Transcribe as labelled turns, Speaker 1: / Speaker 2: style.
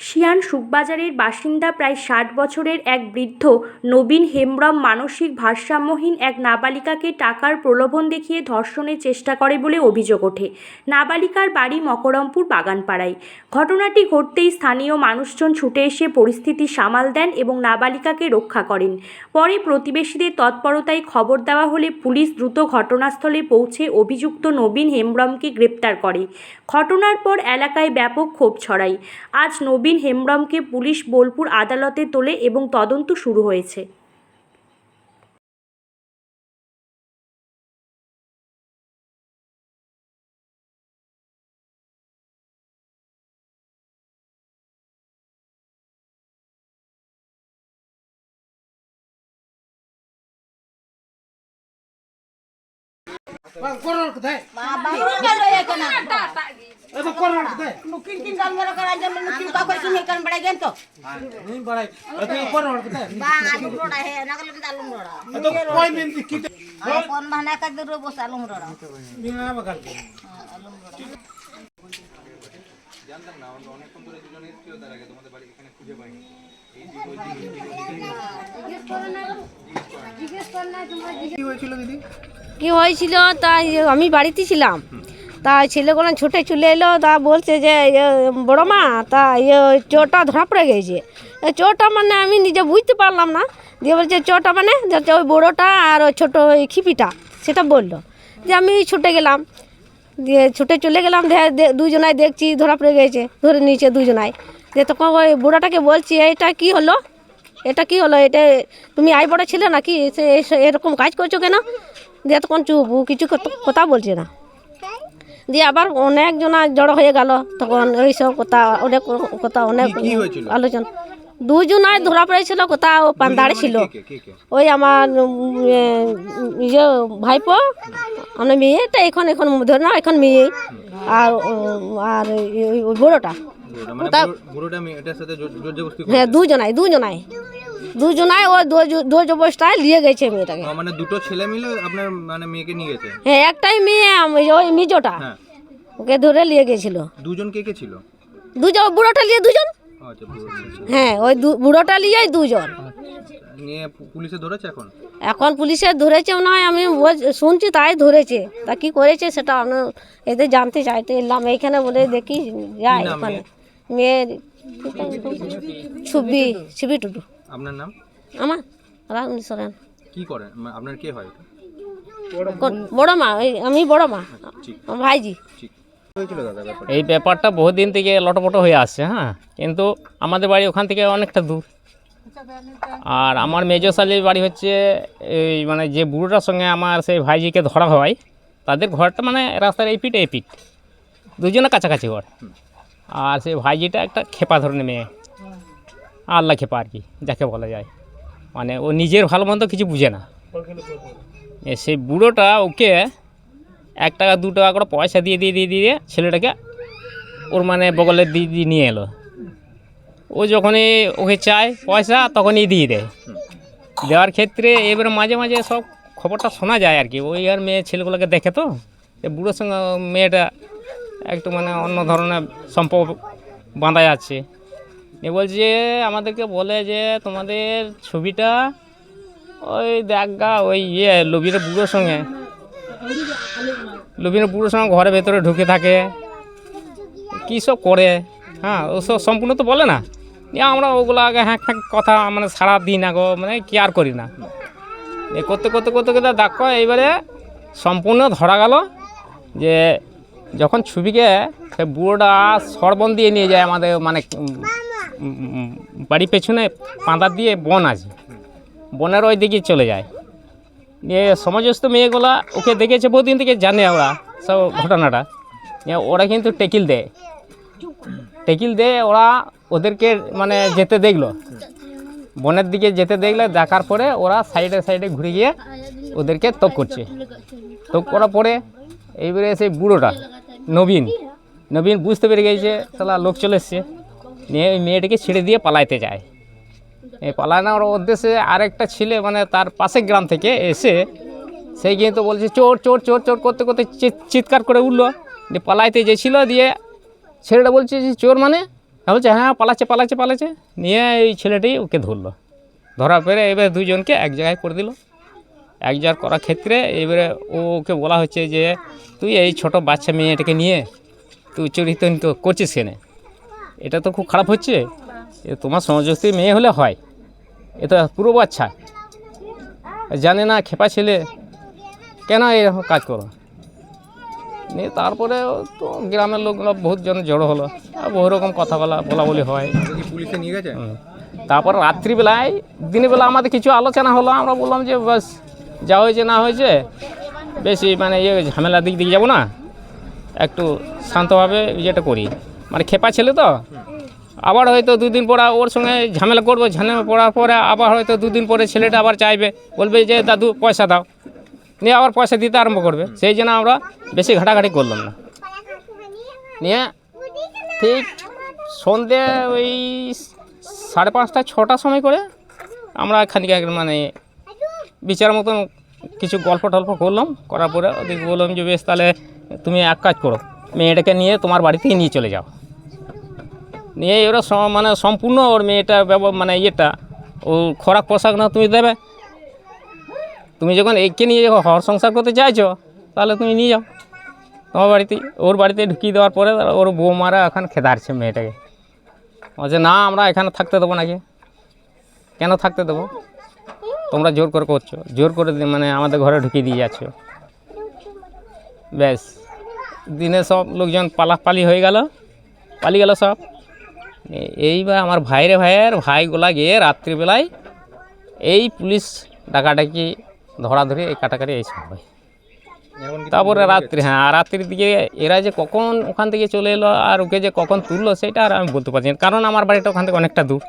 Speaker 1: Sean সুখবাজারের বাসিন্দা প্রায় ষাট বছরের এক বৃদ্ধ নবীন হেমব্রম মানসিক ভারসাম্যহীন এক নাবালিকাকে টাকার প্রলোভন দেখিয়ে ধর্ষণের চেষ্টা করে বলে অভিযোগ ওঠে। নাবালিকার বাড়ি মকরমপুর বাগানপাড়ায়। ঘটনাটি ঘটতেই স্থানীয় মানুষজন ছুটে এসে পরিস্থিতি সামাল দেন এবং নাবালিকাকে রক্ষা করেন। পরে প্রতিবেশীদের তৎপরতায় খবর দেওয়া হলে পুলিশ দ্রুত ঘটনাস্থলে পৌঁছে অভিযুক্ত নবীন হেমব্রমকে গ্রেপ্তার করে। ঘটনার পর এলাকায় ব্যাপক ক্ষোভ ছড়ায়। আজ নবীন হেমব্রমকে পুলিশ বোলপুর আদালতে তোলে এবং তদন্ত শুরু হয়েছে।
Speaker 2: করোনার কোথায়? এবার করোনার কোথায়?
Speaker 3: নুকিন কিন গাল মেরা করা যেন নুকিন কা করে তুমি কান বড়াই গেন তো।
Speaker 2: নুই বড়াই। এবার করোনার কোথায়?
Speaker 3: বা আলু রোড়া হে নগল কি আলু রোড়া
Speaker 2: তো কই মেন কি
Speaker 3: কোন মানা কা দূর বস আলু রোড়া
Speaker 2: বিনা বকাল
Speaker 3: আলু রোড়া জানতাম না আমরা
Speaker 4: অনেকক্ষণ ধরে দুজন এসেছিল তার আগে তোমাদের বাড়ি এখানে খুঁজে পাইনি জিজ্ঞেস করে না তোমরা
Speaker 2: কি হয়েছিল দিদি?
Speaker 5: কি হয়েছিল? তা আমি বাড়িতে ছিলাম। তা ছেলেগুলো ছুটে চলে এলো। তা বলছে যে বড় মা, তা ইয়ে চোরটা ধরা পড়ে গেছে। চোরটা মানে আমি নিজে বুঝতে পারলাম না। দিয়ে বলছে চোরটা মানে? ওই বড়োটা আর ওই ছোটো ওই খিপিটা, সেটা বলল। যে আমি ছুটে গেলাম। দিয়ে ছুটে চলে গেলাম। দুজনায় দেখছি ধরা পড়ে গেছে, ধরে নিয়েছে দুজনায় দিয়ে তখন ওই বুড়োটাকে বলছি, এটা কি হলো? এটা কি হলো? এটা তুমি আই বড় ছিলে নাকি? এরকম কাজ করছ কেন? দিয়ে তখন চুপ কিছু কথা বলছে না। দিয়ে আবার অনেক জনা জড়ো হয়ে গেল তখন ওই সব কথা অনেক কথা অনেক আলোচনা। দুজনায় ধরা পড়েছিল কথা ও পান্দাড়ে ছিল। ওই আমার ইয়ে ভাইপো আমার মেয়েটা এখন এখন ধরে না এখন মেয়ে। আর আর বড়োটা।
Speaker 4: মানে।
Speaker 5: হ্যাঁ দুজনায় দুজনায় দুজনায় ও দোজ অবস্থায় নিয়ে গেছে মেয়েটাকে।
Speaker 4: মানে দুটো ছেলে মিলে আপনার মানে মেয়েকে নিয়ে গেছে?
Speaker 5: হ্যাঁ একটাই মেয়ে ওই মিজোটা।
Speaker 4: হ্যাঁ।
Speaker 5: ওকে ধরে নিয়ে গেছিল।
Speaker 4: দুজন কে কে ছিল?
Speaker 5: দুজন বুড়োটা নিয়ে দুজন?
Speaker 4: আচ্ছা।
Speaker 5: হ্যাঁ ওই বুড়োটা নিয়ে দুজন।
Speaker 4: নিয়ে পুলিশে ধরেছে এখন?
Speaker 5: এখন পুলিশে ধরেছে হয় আমি শুনছি তাই ধরেছে। তা কি করেছে সেটা আমি এদের জানতে চাইতে এলাম এইখানে বলে দেখি যাই ওখানে মেয়ের ছবি ছবি টুটু।
Speaker 4: আপনার নাম?
Speaker 5: আমার? সরেন।
Speaker 4: কি করেন? আপনার কে হয়
Speaker 5: বড় মা আমি বড় মা। আমার ভাইজি।
Speaker 6: এই ব্যাপারটা বহুদিন থেকে লটপট হয়ে আসছে হ্যাঁ? কিন্তু আমাদের বাড়ি ওখান থেকে অনেকটা দূর। আর আমার মেজো শালির বাড়ি হচ্ছে এই মানে যে বুড়োটার সঙ্গে আমার সেই ভাইজিকে ধরা হয় তাদের ঘরটা মানে রাস্তার এই পিঠ এই পিঠ। দুজনে কাছাকাছি ঘর। আর সেই ভাইজিটা একটা খেপা ধরনের মেয়ে। আল্লাহ খেপা আর কি, যাকে বলা যায়। মানে ও নিজের ভালো মন্দ কিছু বুঝে না। সেই বুড়োটা ওকে এক টাকা, দু টাকা করে পয়সা দিয়ে দিয়ে দিয়ে দিয়ে ছেলেটাকে ওর মানে বগলের দিয়ে নিয়ে এলো। ও যখনই ওকে চায় পয়সা, তখনই দিয়ে দেয়। দেওয়ার ক্ষেত্রে এবারে মাঝে মাঝে সব খবরটা শোনা যায় আর কি। ওই আর মেয়ে ছেলেগুলোকে দেখে তো বুড়োর সঙ্গে মেয়েটা একটু মানে অন্য ধরনের সম্পর্ক বাঁধা যাচ্ছে এ বলছে আমাদেরকে বলে যে, তোমাদের ছবিটা ওই দেখা ওই ইয়ে লবির বুড়োর সঙ্গে। লবির বুড়োর সঙ্গে ঘরের ভেতরে ঢুকে থাকে। কী সব করে? হ্যাঁ ও সব সম্পূর্ণ তো বলে না। আমরা ওগুলো আগে হ্যাঁ হ্যাঁ কথা মানে সারা দিন না গো মানে কেয়ার করি না। এ করতে করতে করতে করতে দেখো, এইবারে সম্পূর্ণ ধরা গেল যে যখন ছবিকে সে বুড়োটা সরবন দিয়ে নিয়ে যায় আমাদের মানে বাড়ির পেছনে পাঁদার দিয়ে বন আছে। বনের ওই দিকে চলে যায়। নিয়ে সমাজস্থ মেয়েগুলা ওকে দেখেছে, বহুদিন থেকে জানে ওরা সব ঘটনাটা। ওরা কিন্তু টেকিল দেয়। টেকিল দেয়, ওরা ওদেরকে মানে যেতে দেখল। বনের দিকে যেতে দেখলে, দেখার পরে ওরা সাইডে সাইডে ঘুরে গিয়ে ওদেরকে তক করছে। তক করার পরে এইবারে সেই বুড়োটা নবীন। নবীন বুঝতে পেরে গেছে তাহলে লোক চলে এসছে। নিয়ে ওই মেয়েটাকে ছেড়ে দিয়ে পালাইতে যায়। এই পালানোর উদ্দেশ্যে আরেকটা ছেলে মানে তার পাশের গ্রাম থেকে এসে সেই কিন্তু বলছে, চোর চোর চোর চোর, করতে করতে চিৎকার করে উঠল। দিয়ে পালাইতে যে ছিল দিয়ে ছেলেটা বলছে যে, চোর মানে? বলছে হ্যাঁ পালাচ্ছে পালাচ্ছে পালাচ্ছে। নিয়ে এই ছেলেটি ওকে ধরলো। ধরার পরে এবার দুজনকে এক জায়গায় করে দিল। এক জায়গায় করার ক্ষেত্রে এবারে ওকে বলা হচ্ছে যে তুই এই ছোট বাচ্চা মেয়েটাকে নিয়ে তুই চরিত্র করছিস কেনে? এটা তো খুব খারাপ হচ্ছে। তোমার সমজস্তি মেয়ে হলে হয়। এ তো পুরো বাচ্চা। জানে না খেপা ছেলে। কেন এরকম কাজ করো? নিয়ে তারপরে তো গ্রামের লোকগুলো বহুত জন জড়ো হলো। আর বহু রকম কথা বলা বলা বলি হয়
Speaker 4: পুলিশে নিয়ে গেছে?
Speaker 6: তারপর রাত্রিবেলায় দিনের বেলা আমাদের কিছু আলোচনা হলো। আমরা বললাম যে বাস যা হয়েছে না হয়েছে, বেশি মানে ইয়ে ঝামেলার দিক দিকে যাব না। একটু শান্তভাবে ইয়েটা করি। মানে খেপা ছেলে তো। আবার হয়তো দুদিন পর ওর সঙ্গে ঝামেলা করব, ঝামেলা পড়ার পরে আবার হয়তো দুদিন পরে ছেলেটা আবার চাইবে। বলবে যে, দাদু, পয়সা দাও। নিয়ে আবার পয়সা দিতে আরম্ভ করবে। সেই জন্য আমরা বেশি ঘাটাঘাটি করলাম না। নিয়ে ঠিক সন্ধে ওই সাড়ে পাঁচটা, ছটার সময় করে আমরা খানিক মানে বিচার মতন কিছু গল্প টল্প করলাম, করার পরে ওদেরকে বললাম যে, বেশ, তাহলে তুমি এক কাজ করো, মেয়েটাকে নিয়ে তোমার বাড়িতেই নিয়ে চলে যাও। নিয়ে ওরা মানে সম্পূর্ণ ওর মেয়েটা মানে ইয়েটা, ও খোরাক পোশাক না তুমি দেবে। তুমি যখন একে নিয়ে হর সংসার করতে চাইছো, তাহলে তুমি নিয়ে যাও। তোমার বাড়িতে, ওর বাড়িতে ঢুকিয়ে দেওয়ার পরে ওর বৌমারা এখন খেদারছে মেয়েটাকে। বলছে, না, আমরা এখানে থাকতে দেবো নাকি? কেন থাকতে দেবো? তোমরা জোর করে করছ, জোর করে মানে আমাদের ঘরে ঢুকিয়ে দিয়ে যাচ্ছ। ব্যাস। দিনে সব লোকজন পালাপালি হয়ে গেল পালিয়ে গেল সব। এইবার আমার ভাইরে ভাইয়ের ভাইগুলা গিয়ে রাত্রিবেলায় এই পুলিশ ডাকাডাকি ধরাধরি এই কাটাকাটি এইসব হয়। তারপরে রাত্রি হ্যাঁ আর রাত্রির দিকে এরা যে কখন ওখান থেকে চলে এলো আর ওকে যে কখন তুললো, সেটা আর আমি বলতে পারছি না। কারণ আমার বাড়িটা ওখান থেকে অনেকটা দূর।